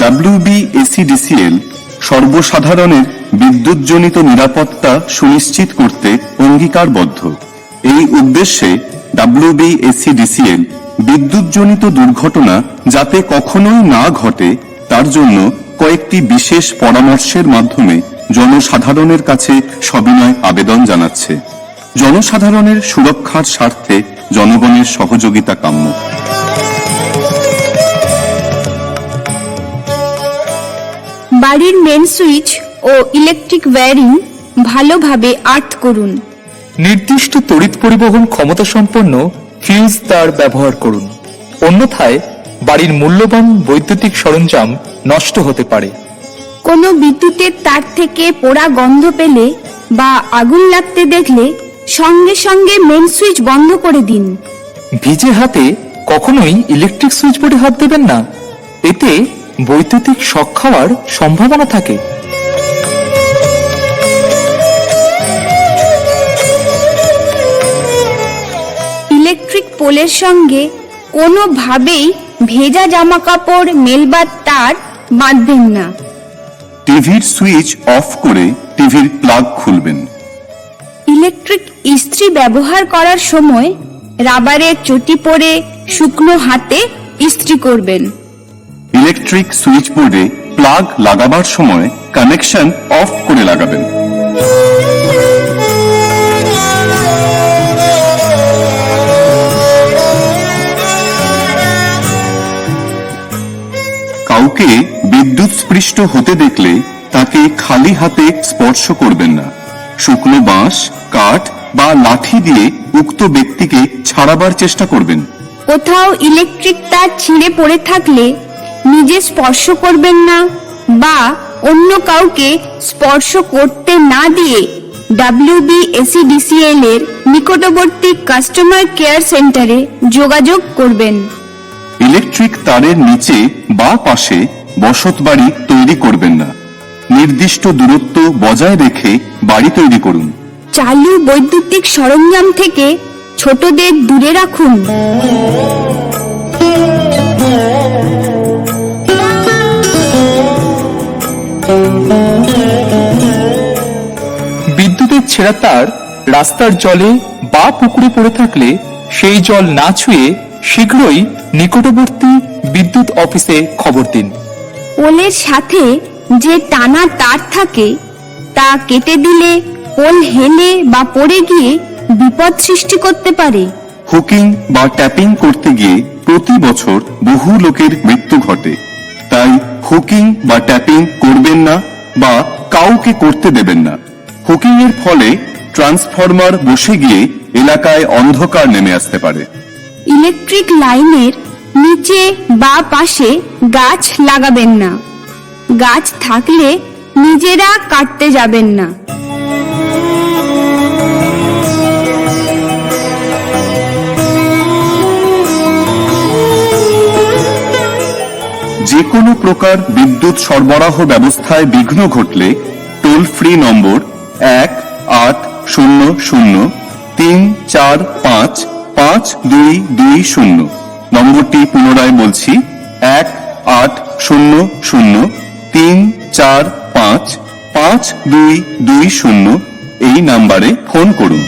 WBACDCL সর্বসাধারণের বিদ্যুৎজনিত নিরাপত্তা সুনিশ্চিত করতে অঙ্গীকারবদ্ধ। এই উদ্দেশ্যে ডাব্লিউবিএসিডিসিএল বিদ্যুৎজনিত দুর্ঘটনা যাতে কখনোই না ঘটে, তার জন্য কয়েকটি বিশেষ পরামর্শের মাধ্যমে জনসাধারণের কাছে সবিনয় আবেদন জানাচ্ছে। জনসাধারণের সুরক্ষার স্বার্থে জনগণের সহযোগিতা কাম্য। বাড়ির মেন সুইচ ও ইলেকট্রিক ওয়্যারিং ভালোভাবে আর্থ করুন। নির্দিষ্ট তড়িৎ পরিবহন ক্ষমতা সম্পন্ন ফিউজ তার ব্যবহার করুন। অন্যথায় বাড়ির মূল্যবান বৈদ্যুতিক সরঞ্জাম নষ্ট হতে পারে। কোনো বিদ্যুতের তার থেকে পোড়া গন্ধ পেলে বা আগুন লাগতে দেখলে সঙ্গে সঙ্গে মেন সুইচ বন্ধ করে দিন। ভিজে হাতে কখনোই ইলেকট্রিক সুইচ বোর্ডে হাত দেবেন না। এতে বৈদ্যুতিক শক খাওয়ার সম্ভাবনা থাকে। ইলেকট্রিক পোলের সঙ্গে কোনোভাবেই ভেজা জামা কাপড় মেলবার তার বাঁধবেন না। টিভির সুইচ অফ করে টিভির প্লাগ খুলবেন। ইলেকট্রিক ইস্ত্রি ব্যবহার করার সময় রাবারের চটি পরে শুকনো হাতে ইস্ত্রি করবেন। ইলেকট্রিক সুইচ বোর্ডে প্লাগ লাগাবার সময় কানেকশন অফ করে লাগাবেন। কাউকে বিদ্যুৎ স্পৃষ্ট হতে দেখলে তাকে খালি হাতে স্পর্শ করবেন না। শুকনো বাঁশ, কাঠ বা লাঠি দিয়ে উক্ত ব্যক্তিকে ছাড়াবার চেষ্টা করবেন। কোথাও ইলেকট্রিক তার ছিঁড়ে পড়ে থাকলে নিজে স্পর্শ করবেন না বা অন্য কাউকে স্পর্শ করতে না দিয়ে ডাব্লিউবিএসিডিসিএল এর নিকটবর্তী কাস্টমার কেয়ার সেন্টারে যোগাযোগ করবেন। ইলেকট্রিক তারের নিচে বা পাশে বসত বাড়ি তৈরি করবেন না। নির্দিষ্ট দূরত্ব বজায় রেখে বাড়ি তৈরি করুন। চালু বৈদ্যুতিক সরঞ্জাম থেকে ছোটদের দূরে রাখুন। বিদ্যুতের ছেঁড়া তার রাস্তার জলে বা পুকুরে পড়ে থাকলে সেই জল না ছুঁয়ে শীঘ্রই নিকটবর্তী বিদ্যুৎ অফিসে খবর দিন। পোলের সাথে যে টানা তার থাকে তা কেটে দিলে পোল হেলে বা পড়ে গিয়ে বিপদ সৃষ্টি করতে পারে। হুকিং বা ট্যাপিং করতে গিয়ে প্রতি বছর বহু লোকের মৃত্যু ঘটে। তাই হুকিং বা ট্যাপিং করবেন না বা কাউকে করতে দেবেন না। হুকিং এর ফলে ট্রান্সফরমার বসে গিয়ে এলাকায় অন্ধকার নেমে আসতে পারে। ইলেকট্রিক লাইনের নিচে বা পাশে গাছ লাগাবেন না। গাছ থাকলে নিজেরা কাটতে যাবেন না। যে কোনো প্রকার বিদ্যুৎ সরবরাহ ব্যবস্থায় বিঘ্ন ঘটলে টোল ফ্রি নম্বর এক আট শূন্য শূন্য তিন চার পাঁচ পাঁচ দুই দুই শূন্য। নম্বরটি পুনরায় বলছি, এক আট শূন্য শূন্য তিন চার পাঁচ পাঁচ দুই দুই শূন্য। এই নাম্বারে ফোন করুন।